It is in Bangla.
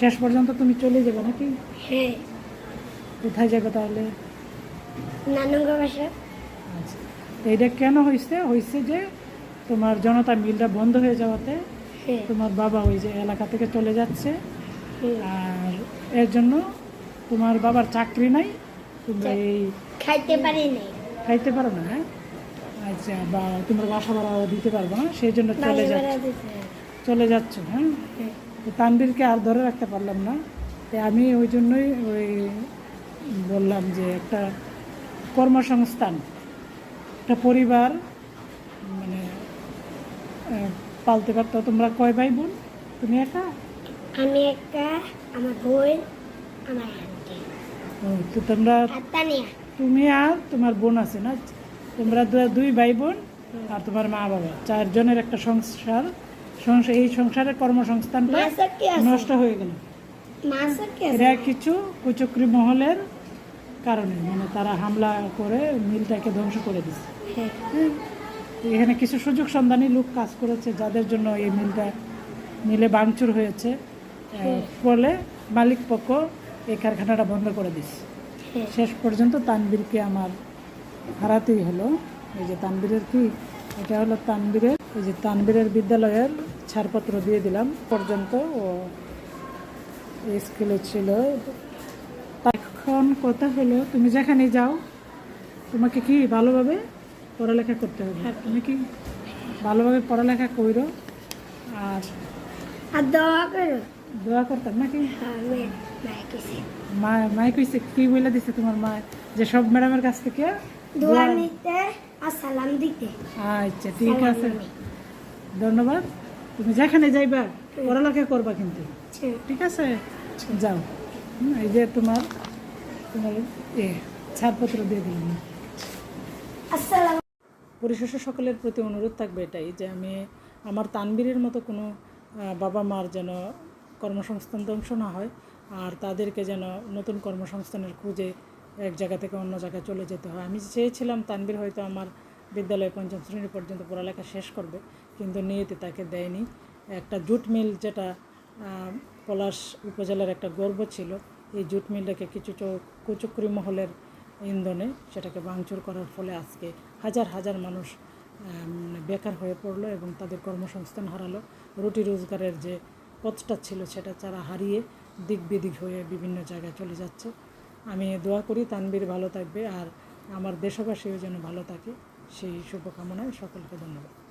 শেষ পর্যন্ত তুমি চলে যাবে নাকি? হ্যাঁ। কোথায় যাবে তাহলে? নানুঙ্গা বাসা। আচ্ছা। তো এটা কেন হয়েছে হয়েছে যে তোমার জনতা মিলটা বন্ধ হয়ে যাওয়াতে হ্যাঁ। তোমার বাবা ওই যে এলাকা থেকে চলে যাচ্ছে। আর এর জন্য তোমার বাবার চাকরি নাই। তোমরা এই খাইতে পারি নাই। খাইতে পারো না হ্যাঁ? আচ্ছা বা তোমরা বাসা ভাড়া দিতে পারব না সেই জন্য চলে যাচ্ছ। চলে যাচ্ছ হ্যাঁ? হ্যাঁ। তানবীরকে আর ধরে রাখতে পারলাম না। তাই আমি ওই জন্যই ওই বললাম যে একটা কর্মসংস্থান একটা পরিবার মানে পালতে পারতো। তোমরা কয় ভাই বোন? তুমি একা? আমি একটা আমার বোন আমার আন্টি। তো তোমরা তুমি আর তোমার বোন আছে না? তোমরা দুই ভাই বোন আর তোমার মা বাবা চারজনের একটা সংসার। সংসার এই সংসারের কর্মসংস্থানটা নষ্ট হয়ে গেল। এরা কিছু কুচক্রি মহলের কারণে মানে তারা হামলা করে মিলটাকে ধ্বংস করে দিচ্ছে হ্যাঁ। হ্যাঁ। এখানে কিছু সুযোগ সন্ধানী লোক কাজ করেছে যাদের জন্য এই মিলটা মিলে ভাঙচুর হয়েছে। আহ, ফলে মালিক পক্ষ এই কারখানাটা বন্ধ করে দিচ্ছে হ্যাঁ। শেষ পর্যন্ত তানবীরকে আমার হারাতেই হলো। এই যে তানবীরের কি এটা হলো তানবীরের এই যে তানবীরের বিদ্যালয়ের ছাড়পত্র দিয়ে দিলাম পর্যন্ত ও স্কুলে ছিল। এখন কথা হলো তুমি যেখানে যাও তোমাকে কি ভালোভাবে পড়ালেখা করতে হবে? তুমি কি ভালোভাবে পড়ালেখা করো? আর আর দোয়া করো। দোয়া করতাম নাকি? হ্যাঁ মা মাই কইছে। কি বলে দিছে তোমার মা? যে সব ম্যাডামের কাছ থেকে দোয়া নিতে আর সালাম দিতে। আচ্ছা ঠিক আছে। ধন্যবাদ। তুমি যেখানে যাইবা পড়ালেখা করবা কিন্তু। ঠিক আছে? যাও। এই যে তোমার তোমার এ ছাড়পত্র দিয়ে দিলাম। আসসালাম পরিশেষে সকলের প্রতি অনুরোধ থাকবে এটাই যে আমি আমার তানবীরের মতো কোনো বাবা মার যেন কর্মসংস্থান ধ্বংস না হয় আর তাদেরকে যেন নতুন কর্মসংস্থানের খুঁজে এক জায়গা থেকে অন্য জায়গায় চলে যেতে হয়। আমি চেয়েছিলাম তানবীর হয়তো আমার বিদ্যালয়ে পঞ্চম শ্রেণি পর্যন্ত পড়ালেখা শেষ করবে, কিন্তু নিয়তি তাকে দেয়নি। একটা জুট মিল যেটা পলাশ উপজেলার একটা গর্ব ছিল, এই জুট মিলটাকে কিছু কুচক্রি মহলের ইন্ধনে সেটাকে ভাঙচুর করার ফলে আজকে হাজার হাজার মানুষ বেকার হয়ে পড়ল এবং তাদের কর্মসংস্থান হারালো। রুটি রোজগারের যে পথটা ছিল সেটা তারা হারিয়ে দিক বিদিক হয়ে বিভিন্ন জায়গায় চলে যাচ্ছে। আমি দোয়া করি, তানবীর ভালো থাকবে আর আমার দেশবাসীও যেন ভালো থাকে। সেই শুভকামনায় সকলকে ধন্যবাদ।